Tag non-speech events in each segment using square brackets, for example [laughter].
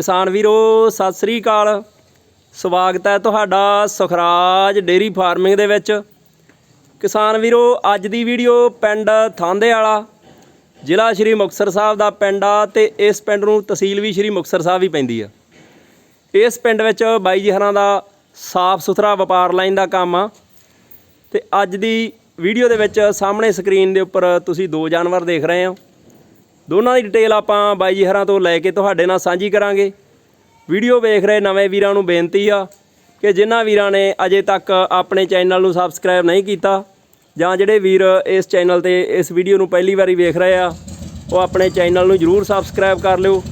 ਕਿਸਾਨ ਵੀਰੋ, ਸਤਿ ਸ੍ਰੀ ਅਕਾਲ। ਸਵਾਗਤ ਹੈ ਤੁਹਾਡਾ ਸੁਖਰਾਜ ਡੇਰੀ ਫਾਰਮਿੰਗ ਦੇ ਵਿੱਚ। ਕਿਸਾਨ ਵੀਰੋ, ਅੱਜ ਦੀ ਵੀਡੀਓ ਪਿੰਡ ਥਾਂਦੇ ਵਾਲਾ, ਜ਼ਿਲ੍ਹਾ ਸ਼੍ਰੀ ਮੁਕਤਸਰ ਸਾਹਿਬ ਦਾ ਪਿੰਡ ਆ ਤੇ ਇਸ ਪਿੰਡ ਨੂੰ ਤਹਿਸੀਲ ਵੀ ਸ਼੍ਰੀ ਮੁਕਤਸਰ ਸਾਹਿਬ ਹੀ ਪੈਂਦੀ ਆ। ਇਸ ਪਿੰਡ ਵਿੱਚ ਬਾਈ ਜੀ ਹਰਾਂ ਦਾ ਸਾਫ਼ ਸੁਥਰਾ ਵਪਾਰ ਲਾਈਨ ਦਾ ਕੰਮ ਆ। ਤੇ ਅੱਜ ਦੀ ਵੀਡੀਓ ਦੇ ਵਿੱਚ ਸਾਹਮਣੇ ਸਕਰੀਨ ਦੇ ਉੱਪਰ ਤੁਸੀਂ ਦੋ ਜਾਨਵਰ ਦੇਖ ਰਹੇ ਹੋ। ਦੋਨਾਂ ਦੀ ਡਿਟੇਲ ਆਪਾਂ ਬਾਈ ਜੀ ਹਰਾਂ ਤੋਂ ਲੈ ਕੇ ਤੁਹਾਡੇ ਨਾਲ ਸਾਂਝੀ ਕਰਾਂਗੇ। ਵੀਡੀਓ ਵੇਖ ਰਹੇ ਨਵੇਂ ਵੀਰਾਂ ਨੂੰ ਬੇਨਤੀ ਆ ਕਿ ਜਿਨ੍ਹਾਂ ਵੀਰਾਂ ਨੇ ਅਜੇ ਤੱਕ ਆਪਣੇ ਚੈਨਲ ਨੂੰ ਸਬਸਕ੍ਰਾਈਬ ਨਹੀਂ ਕੀਤਾ ਜਾਂ ਜਿਹੜੇ ਵੀਰ ਇਸ ਚੈਨਲ ਤੇ ਇਸ ਵੀਡੀਓ ਨੂੰ ਪਹਿਲੀ ਵਾਰੀ ਵੇਖ ਰਹੇ ਆ, ਉਹ ਆਪਣੇ ਚੈਨਲ ਨੂੰ ਜਰੂਰ ਸਬਸਕ੍ਰਾਈਬ ਕਰ ਲਿਓ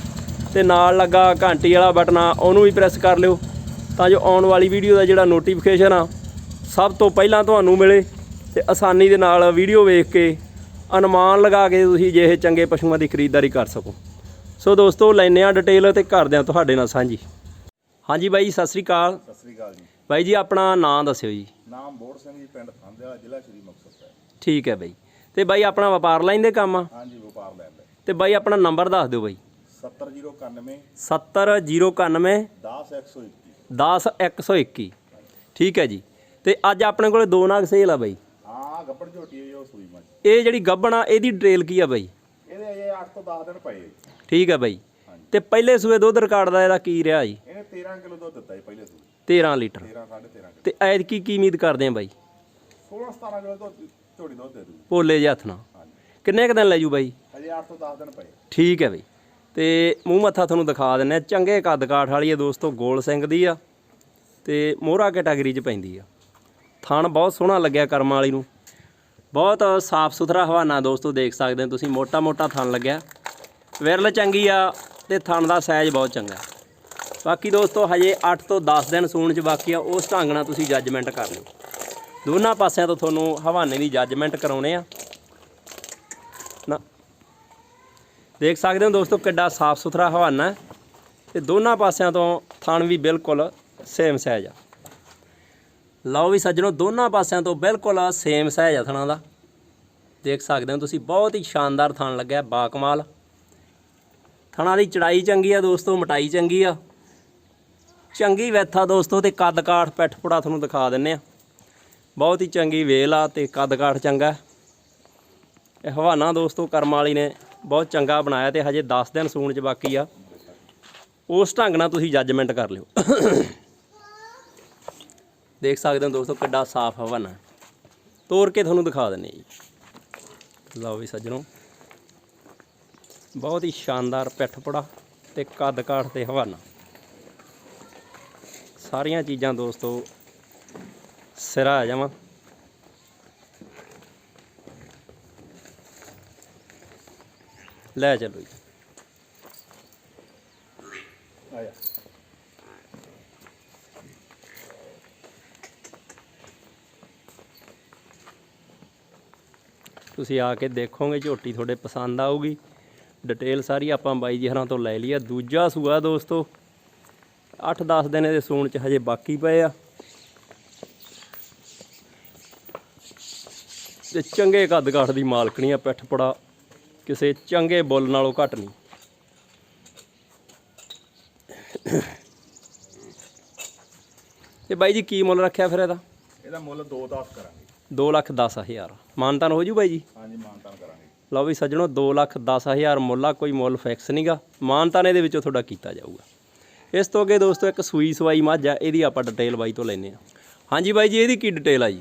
ਤੇ ਨਾਲ ਲੱਗਾ ਘੰਟੀ ਵਾਲਾ ਬਟਨ ਆ, ਉਹਨੂੰ ਵੀ ਪ੍ਰੈਸ ਕਰ ਲਿਓ ਤਾਂ ਜੋ ਆਉਣ ਵਾਲੀ ਵੀਡੀਓ ਦਾ ਜਿਹੜਾ ਨੋਟੀਫਿਕੇਸ਼ਨ ਆ, ਸਭ ਤੋਂ ਪਹਿਲਾਂ ਤੁਹਾਨੂੰ ਮਿਲੇ ਤੇ ਆਸਾਨੀ ਦੇ ਨਾਲ ਵੀਡੀਓ ਵੇਖ ਕੇ ਅਨੁਮਾਨ ਲਗਾ ਕੇ ਤੁਸੀਂ ਜੇ ਇਹ ਚੰਗੇ ਪਸ਼ੂਆਂ ਦੀ ਖਰੀਦਦਾਰੀ ਕਰ ਸਕੋ। ਸੋ ਦੋਸਤੋ ਲੈਨੇ ਆ ਡਿਟੇਲ ਤੇ ਕਰਦੇ ਆ ਤੁਹਾਡੇ ਨਾਲ ਸਾਂਝੀ। ਹਾਂਜੀ ਬਾਈ ਜੀ ਸਤਿ ਸ੍ਰੀ ਅਕਾਲ। ਸਤਿ ਸ੍ਰੀ ਅਕਾਲ ਜੀ। ਬਾਈ ਜੀ ਆਪਣਾ ਨਾਮ ਦੱਸਿਓ ਜੀ। ਨਾਮ ਬੋੜ ਸਿੰਘ ਜੀ ਪਿੰਡ ਥਾਂਦਿਆ ਜ਼ਿਲ੍ਹਾ ਸ਼੍ਰੀ ਮੁਕਤਸਰ ਸਾਹਿਬ। ਠੀਕ ਹੈ ਬਾਈ। ਤੇ ਬਾਈ ਆਪਣਾ ਵਪਾਰ ਲਾਈਨ ਦੇ ਕੰਮ ਆ? ਹਾਂਜੀ ਵਪਾਰ ਲੈਣ ਦੇ। ਤੇ ਬਾਈ ਆਪਣਾ ਨੰਬਰ ਦੱਸ ਦਿਓ ਬਾਈ। 70091 70091 10121 10121 ਠੀਕ ਹੈ ਜੀ। ਤੇ ਅੱਜ ਆਪਣੇ ਕੋਲੇ ਦੋ ਨਾਗ ਸੇਲ ਆ ਬਾਈ। ਹਾਂ ਗੱਪੜ ਝੋਟੀ ਉਹ ਸੂਈ ਮੱਝ ਇਹ ਜਿਹੜੀ ਗੱਬਣ ਆ ਇਹਦੀ ਡਿਟੇਲ ਕੀ ਆ ਬਾਈ? ਇਹਦੇ ਅਜੇ 8 ਤੋਂ 10 ਦਿਨ ਪਏ ਠੀਕ ਹੈ ਬਾਈ। ਤੇ ਪਹਿਲੇ ਸੂਏ ਦੁੱਧ ਰਿਕਾਰਡ ਦਾ ਇਹਦਾ ਕੀ ਰਿਹਾ ਜੀ? ਇਹਨੇ 13 ਕਿਲੋ ਦੁੱਧ ਦਿੱਤਾ ਜੀ ਪਹਿਲੇ ਸੂਈ 13 ਲੀਟਰ। 13 13.5 ਕਿਲੋ। ਤੇ ਐਤ ਕੀ ਕੀ ਉਮੀਦ ਕਰਦੇ ਆ ਬਾਈ? 16 17 ਕਿਲੋ ਦੁੱਧ ਝੋਟੀ ਦੁੱਧ ਦੇ ਦੂ ਭੋਲੇ ਜਿਹੇ ਹੱਥ ਨਾਲ। ਕਿੰਨੇ ਕੁ ਦਿਨ ਲੈ ਜੂ ਬਾਈ? ਅਜੇ 8 ਤੋਂ 10 ਦਿਨ ਪਏ ਠੀਕ ਹੈ ਬਈ। ਤੇ ਮੂੰਹ ਮੱਥਾ ਤੁਹਾਨੂੰ ਦਿਖਾ ਦਿੰਨੇ ਆ। ਚੰਗੇ ਕੱਦ ਕਾਠ ਵਾਲੀ ਹੈ ਦੋਸਤੋ ਗੋਲ ਸਿੰਘ ਦੀ ਆ। ਤੇ ਮੋਹਰਾ ਕੈਟਾਗਰੀ 'ਚ ਪੈਂਦੀ ਆ। ਥਣ ਬਹੁਤ ਸੋਹਣਾ ਲੱਗਿਆ ਕਰਮ ਵਾਲੀ ਨੂੰ। ਬਹੁਤ ਸਾਫ਼ ਸੁਥਰਾ ਹਵਾਨਾ ਦੋਸਤੋ ਦੇਖ ਸਕਦੇ ਹੋ ਤੁਸੀਂ, ਮੋਟਾ ਮੋਟਾ ਥਣ ਲੱਗਿਆ। ਵਿਰਲ ਚੰਗੀ ਆ ਤੇ ਥਣ ਦਾ ਸਾਈਜ਼ ਬਹੁਤ ਚੰਗਾ। ਬਾਕੀ ਦੋਸਤੋ ਹਜੇ 8 ਤੋਂ 10 ਦਿਨ ਸੂਣ 'ਚ ਬਾਕੀ ਆ, ਉਸ ਢੰਗ ਨਾਲ ਤੁਸੀਂ ਜੱਜਮੈਂਟ ਕਰ ਲਿਓ। ਦੋਨਾਂ ਪਾਸਿਆਂ ਤੋਂ ਤੁਹਾਨੂੰ ਹਵਾਨੇ ਦੀ ਜੱਜਮੈਂਟ ਕਰਾਉਣੇ ਆ। ਨਾ। ਦੇਖ ਸਕਦੇ ਹੋ ਦੋਸਤੋ ਕਿੱਡਾ ਸਾਫ਼ ਸੁਥਰਾ ਹਵਾਨਾ ਹੈ ਤੇ ਦੋਨਾਂ ਪਾਸਿਆਂ ਤੋਂ ਥਣ ਵੀ ਬਿਲਕੁਲ ਸੇਮ ਸਾਈਜ਼ ਆ। ਲਓ ਵੀ ਸੱਜਣੋ, ਦੋਨਾਂ ਪਾਸਿਆਂ ਤੋਂ ਬਿਲਕੁਲ ਸੇਮ ਸਹਿਜ ਆ ਥਣਾਂ ਦਾ। ਦੇਖ ਸਕਦੇ ਹੋ ਤੁਸੀਂ, ਬਹੁਤ ਹੀ ਸ਼ਾਨਦਾਰ ਥਣ ਲੱਗਿਆ, ਬਾਕਮਾਲ। ਥਣਾ ਦੀ ਚੜਾਈ ਚੰਗੀ ਆ ਦੋਸਤੋ, ਮਟਾਈ ਚੰਗੀ ਆ। ਚੰਗੀ ਵੈਥਾ ਦੋਸਤੋ, ਤੇ ਕੱਦ ਕਾਠ ਪਿੱਠ ਪੁੜਾ ਤੁਹਾਨੂੰ ਦਿਖਾ ਦਿੰਨੇ ਆ। ਬਹੁਤ ਹੀ ਚੰਗੀ ਵੇਲ ਆ ਤੇ ਕੱਦ ਕਾਠ ਚੰਗਾ। ਹੈ। ਇਹ ਹਵਾਨਾ ਦੋਸਤੋ, ਕਰਮ ਵਾਲੀ ਨੇ ਬਹੁਤ ਚੰਗਾ ਬਣਾਇਆ ਤੇ ਹਜੇ 10 ਦਿਨ ਸੂਣ ਚ ਬਾਕੀ ਆ। ਉਸ ਢੰਗ ਨਾਲ ਤੁਸੀਂ ਜੱਜਮੈਂਟ ਕਰ ਲਿਓ। ਦੇਖ ਸਕਦੇ ਹੋ ਦੋਸਤੋ ਕਿੱਡਾ ਸਾਫ਼ ਹਵਾਨਾ ਹੈ। ਤੋੜ ਕੇ ਤੁਹਾਨੂੰ ਦਿਖਾ ਦਿੰਨੇ ਜੀ। ਲਓ ਵੀ ਸੱਜਣੋ। ਬਹੁਤ ਹੀ ਸ਼ਾਨਦਾਰ ਪਿੱਠ ਪੜਾ ਤੇ ਕੱਦ ਕਾਠ ਤੇ ਹਵਾਨਾ। ਸਾਰੀਆਂ ਚੀਜ਼ਾਂ ਦੋਸਤੋ ਸਿਰਾ ਆ ਜਾਵਾਂ। ਲੈ ਚਲੋ ਜੀ। ਆਇਆ। ਤੁਸੀਂ ਆ ਕੇ ਦੇਖੋਗੇ, ਝੋਟੀ ਤੁਹਾਡੇ ਪਸੰਦ ਆਊਗੀ। ਡਿਟੇਲ ਸਾਰੀ ਆਪਾਂ ਬਾਈ ਜੀ ਹਰਾਂ ਤੋਂ ਲੈ ਲਈ ਆ। ਦੂਜਾ ਸੂਆ ਦੋਸਤੋ 8-10 ਦਿਨ ਇਹਦੇ ਸੂਣ ਚ ਹਜੇ ਬਾਕੀ ਪਏ ਆ। ਤੇ ਚੰਗੇ ਕੱਦ ਕਾਠ ਦੀ ਮਾਲਕਣੀ ਆ ਪਿੱਠ ਪੜਾ ਕਿਸੇ ਚੰਗੇ ਬੁੱਲ ਨਾਲੋਂ ਘੱਟ ਨਹੀਂ। ਤੇ ਬਾਈ ਜੀ, ਕੀ ਮੁੱਲ ਰੱਖਿਆ ਫਿਰ ਇਹਦਾ? ਇਹਦਾ ਮੁੱਲ 2-10 ਕਰਾਂਗੇ। 2 ਲੱਖ 10 ਹਜ਼ਾਰ। ਮਾਨਤਾਨ ਹੋ ਜੂ ਬਾਈ ਜੀ? ਹਾਂਜੀ ਮਾਨਤਾਨ ਕਰਾਂਗੇ। ਲਓ ਵੀ ਸੱਜਣੋ 2 ਲੱਖ 10 ਹਜ਼ਾਰ ਮੁੱਲ ਆ ਕੋਈ ਮੁੱਲ ਫਿਕਸ ਨਹੀਂਗਾ ਮਾਨਤਾਨ ਇਹਦੇ ਵਿੱਚੋਂ ਤੁਹਾਡਾ ਕੀਤਾ ਜਾਊਗਾ। ਇਸ ਤੋਂ ਅੱਗੇ ਦੋਸਤੋ ਇੱਕ ਸੂਈ ਸਵਾਈ ਮੱਝ ਆ ਇਹਦੀ ਆਪਾਂ ਡਿਟੇਲ ਬਾਈ ਤੋਂ ਲੈਨੇ ਆ ਹਾਂਜੀ ਬਾਈ ਜੀ ਇਹਦੀ ਕੀ ਡਿਟੇਲ ਆ ਜੀ?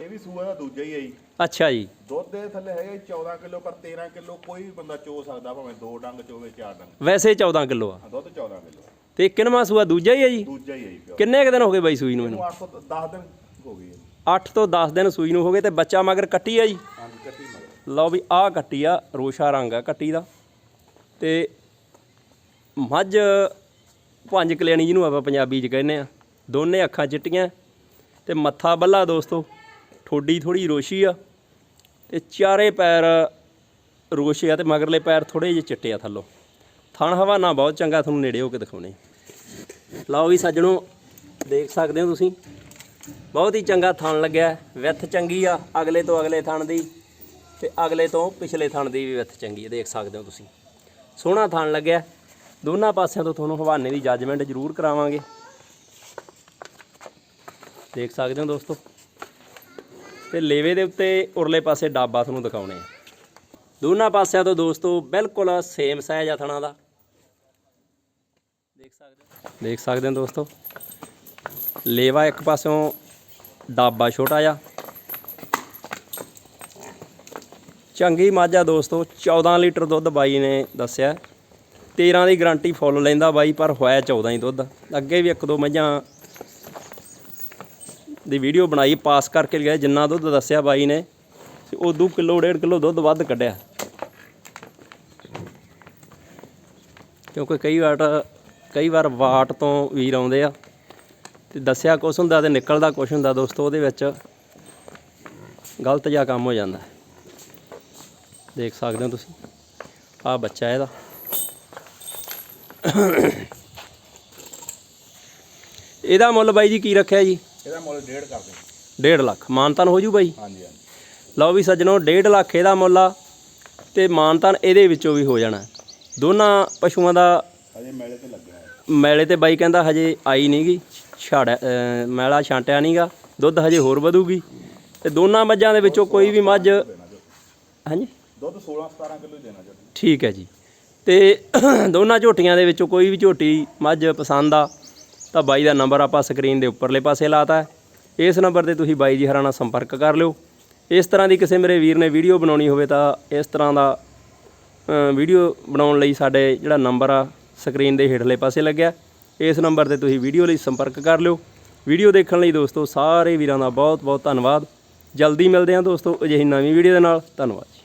ਇਹ ਵੀ ਸੂਆ ਦਾ ਦੂਜਾ ਹੀ ਹੈ ਜੀ। ਅੱਛਾ ਜੀ। ਦੁੱਧ ਦੇ ਥੱਲੇ ਹੈਗਾ ਜੀ 14 ਕਿਲੋ ਪਰ 13 ਕਿਲੋ ਕੋਈ ਵੀ ਬੰਦਾ ਚੋ ਸਕਦਾ ਭਾਵੇਂ ਦੋ ਡੰਗ ਚੋਵੇ ਚਾਰ ਡੰਗ। ਵੈਸੇ 14 ਕਿਲੋ ਆ। ਦੁੱਧ 14 ਕਿਲੋ ਤੇ ਕਿੰਨਵਾਂ ਸੂਆ ਦੂਜਾ ਹੀ ਆ ਜੀ? ਦੂਜਾ ਹੀ ਹੈ ਜੀ ਕਿੰਨੇ ਕੁ ਦਿਨ ਹੋ ਗਏ ਬਾਈ ਸੂਈ ਨੂੰ ਇਹਨੂੰ? ਇਹਨੂੰ 8 ਤੋਂ 10 ਦਿਨ ਹੋ ਗਏ ਜੀ 8 ਤੋਂ 10 ਦਿਨ ਸੂਈ ਨੂੰ ਹੋ ਗਏ ਤੇ ਬੱਚਾ ਮਗਰ ਕੱਟੀ ਆ ਜੀ? ਹਾਂਜੀ ਕੱਟੀ ਮਗਰ। ਲਓ ਵੀ ਆਹ ਕੱਟੀ ਆ ਰੋਸ਼ਾ ਰੰਗ ਆ ਕੱਟੀ ਦਾ। ਤੇ ਮੱਝ ਪੰਜ ਕਲਿਆਣੀ ਜਿਹਨੂੰ ਆਪਾਂ ਪੰਜਾਬੀ 'ਚ ਕਹਿੰਦੇ ਆ। ਦੋਨੇ ਅੱਖਾਂ ਚਿੱਟੀਆਂ ਤੇ ਮੱਥਾ ਬੱਲਾ ਦੋਸਤੋ ਠੋਡੀ ਥੋੜੀ ਰੋਸ਼ੀ ਆ। ਤੇ ਚਾਰੇ ਪੈਰ ਰੋਸ਼ੇ ਆ ਤੇ ਮਗਰਲੇ ਪੈਰ ਥੋੜੇ ਜਿਹੇ ਚਿੱਟੇ ਆ ਥੱਲੋਂ। ਥਣ ਹਵਾਨਾ ਬਹੁਤ ਚੰਗਾ ਤੁਹਾਨੂੰ ਨੇੜੇ ਹੋ ਕੇ ਦਿਖਾਉਣੇ। ਲਓ ਵੀ ਸੱਜਣੋ ਦੇਖ ਸਕਦੇ ਹੋ ਤੁਸੀਂ। ਬਹੁਤ ਹੀ ਚੰਗਾ ਥਣ ਲੱਗਿਆ, ਵਿੱਥ ਚੰਗੀ ਆ, ਅਗਲੇ ਤੋਂ ਅਗਲੇ ਥਣ ਦੀ ਤੇ ਅਗਲੇ ਤੋਂ ਪਿਛਲੇ ਥਣ ਦੀ ਵੀ ਵਿੱਥ ਚੰਗੀ ਹੈ ਦੇਖ ਸਕਦੇ ਹੋ ਤੁਸੀਂ। ਸੋਹਣਾ ਥਣ ਲੱਗਿਆ। ਦੋਨਾਂ ਪਾਸਿਆਂ ਤੋਂ ਤੁਹਾਨੂੰ ਹਵਾਨੇ ਦੀ ਜੱਜਮੈਂਟ ਜ਼ਰੂਰ ਕਰਾਵਾਂਗੇ। ਦੇਖ ਸਕਦੇ ਹੋ ਦੋਸਤੋ। ਤੇ ਲੇਵੇ ਦੇ ਉੱਤੇ ਉਰਲੇ ਪਾਸੇ ਡਾਬਾ ਤੁਹਾਨੂੰ ਦਿਖਾਉਣੇ ਆ। ਦੋਨਾਂ ਪਾਸਿਆਂ ਤੋਂ ਦੋਸਤੋ ਬਿਲਕੁਲ ਸੇਮ ਸਾਈਜ਼ ਆ ਥਣਾ ਦਾ। ਦੇਖ ਸਕਦੇ ਹੋ। ਦੇਖ ਸਕਦੇ ਹੋ ਦੋਸਤੋ। ਲੇਵਾ ਇੱਕ ਪਾਸਿਓਂ ਡਾਬਾ ਛੋਟਾ ਜਿਹਾ। ਚੰਗੀ ਮਾਝਾ ਦੋਸਤੋ 14 ਲੀਟਰ ਦੁੱਧ ਬਾਈ ਨੇ ਦੱਸਿਆ। 13 ਦੀ ਗਾਰੰਟੀ ਫੁੱਲ ਲੈਂਦਾ ਬਾਈ, ਪਰ ਹੋਇਆ 14 ਹੀ ਦੁੱਧ। ਅੱਗੇ ਵੀ ਇੱਕ ਦੋ ਮੱਝਾਂ ਦੀ ਵੀਡੀਓ ਬਣਾਈ, ਪਾਸ ਕਰਕੇ ਲਿਆ ਜਿੰਨਾ ਦੁੱਧ ਦੱਸਿਆ ਬਾਈ ਨੇ। ਤੇ ਉਦੋਂ ਕਿਲੋ, ਡੇਢ ਕਿਲੋ ਦੁੱਧ ਵੱਧ ਕੱਢਿਆ। ਕਿਉਂਕਿ ਕਈ ਵਾਰ ਕਈ ਵਾਰ ਵਾਟ ਤੋਂ ਵੀਰ ਆਉਂਦੇ ਆ। ਤੇ ਦੱਸਿਆ ਕੁਛ ਹੁੰਦਾ ਤੇ ਨਿਕਲਦਾ ਕੁਛ ਹੁੰਦਾ ਦੋਸਤੋ ਉਹਦੇ ਵਿੱਚ ਗਲਤ ਜਿਹਾ ਕੰਮ ਹੋ ਜਾਂਦਾ। ਦੇਖ ਸਕਦੇ ਹੋ ਤੁਸੀਂ ਆਹ ਬੱਚਾ ਇਹਦਾ। ਇਹਦਾ ਮੁੱਲ ਬਾਈ ਜੀ ਕੀ ਰੱਖਿਆ ਜੀ? ਇਹਦਾ ਮੁੱਲ ਡੇਢ ਕਰਦੇ 1.5 ਲੱਖ ਮਾਨਤਾਨ ਹੋ ਜੂ ਬਾਈ? ਹਾਂਜੀ ਹਾਂਜੀ। ਲਓ ਵੀ ਸੱਜਣੋ 1.5 ਲੱਖ ਇਹਦਾ ਮੁੱਲ ਆ ਤੇ ਮਾਨਤਾਨ ਇਹਦੇ ਵਿੱਚੋਂ ਵੀ ਹੋ ਜਾਣਾ। ਦੋਨਾਂ ਪਸ਼ੂਆਂ ਦਾ ਅਜੇ ਮੇਲੇ ਤੇ ਲੱਗਿਆ ਹੈ। ਮੈਲੇ ਤੇ ਬਾਈ ਕਹਿੰਦਾ ਹਜੇ ਆਈ ਨਹੀਂਗੀ ਛਾੜ ਅਹ ਮੈਲਾ ਛਾਂਟਿਆ ਨਹੀਂਗਾ ਦੁੱਧ ਹਜੇ ਹੋਰ ਵਧੂਗੀ। ਤੇ ਦੋਨਾਂ ਮੱਝਾਂ ਦੇ ਵਿੱਚੋਂ ਕੋਈ ਵੀ ਮੱਝ ਹਾਂਜੀ? ਦੁੱਧ 16 17 ਕਿਲੋ ਦੇਣਾ ਜੀ। ਠੀਕ ਹੈ ਜੀ। ਤੇ [clears throat] ਦੋਨਾਂ ਝੋਟੀਆਂ ਦੇ ਵਿੱਚੋਂ ਕੋਈ ਵੀ ਝੋਟੀ ਮੱਝ ਪਸੰਦ ਆ ਤਾਂ ਬਾਈ ਦਾ ਨੰਬਰ ਆਪਾਂ ਸਕਰੀਨ ਦੇ ਉੱਪਰਲੇ ਪਾਸੇ ਲਾਤਾ ਇਸ ਨੰਬਰ ਤੇ ਤੁਸੀਂ ਬਾਈ ਜੀ ਹਰਾਂ ਨਾਲ ਸੰਪਰਕ ਕਰ ਲਿਓ। ਇਸ ਤਰ੍ਹਾਂ ਦੀ ਕਿਸੇ ਮੇਰੇ ਵੀਰ ਨੇ ਵੀਡੀਓ ਬਣਾਉਣੀ ਹੋਵੇ ਤਾਂ ਇਸ ਤਰ੍ਹਾਂ ਦਾ ਵੀਡੀਓ ਬਣਾਉਣ ਲਈ ਸਾਡੇ ਜਿਹੜਾ ਨੰਬਰ ਆ ਸਕਰੀਨ ਦੇ ਹੇਠਲੇ ਪਾਸੇ ਲੱਗਿਆ। ਇਸ ਨੰਬਰ ਤੇ ਤੁਸੀਂ ਵੀਡੀਓ ਲਈ ਸੰਪਰਕ ਕਰ ਲਿਓ। ਵੀਡੀਓ ਦੇਖਣ ਲਈ ਦੋਸਤੋ ਸਾਰੇ ਵੀਰਾਂ ਦਾ ਬਹੁਤ ਬਹੁਤ ਧੰਨਵਾਦ। ਜਲਦੀ ਮਿਲਦੇ ਹਾਂ ਦੋਸਤੋ ਅਜਿਹੀ ਨਵੀਂ ਵੀਡੀਓ ਦੇ ਨਾਲ। ਧੰਨਵਾਦ।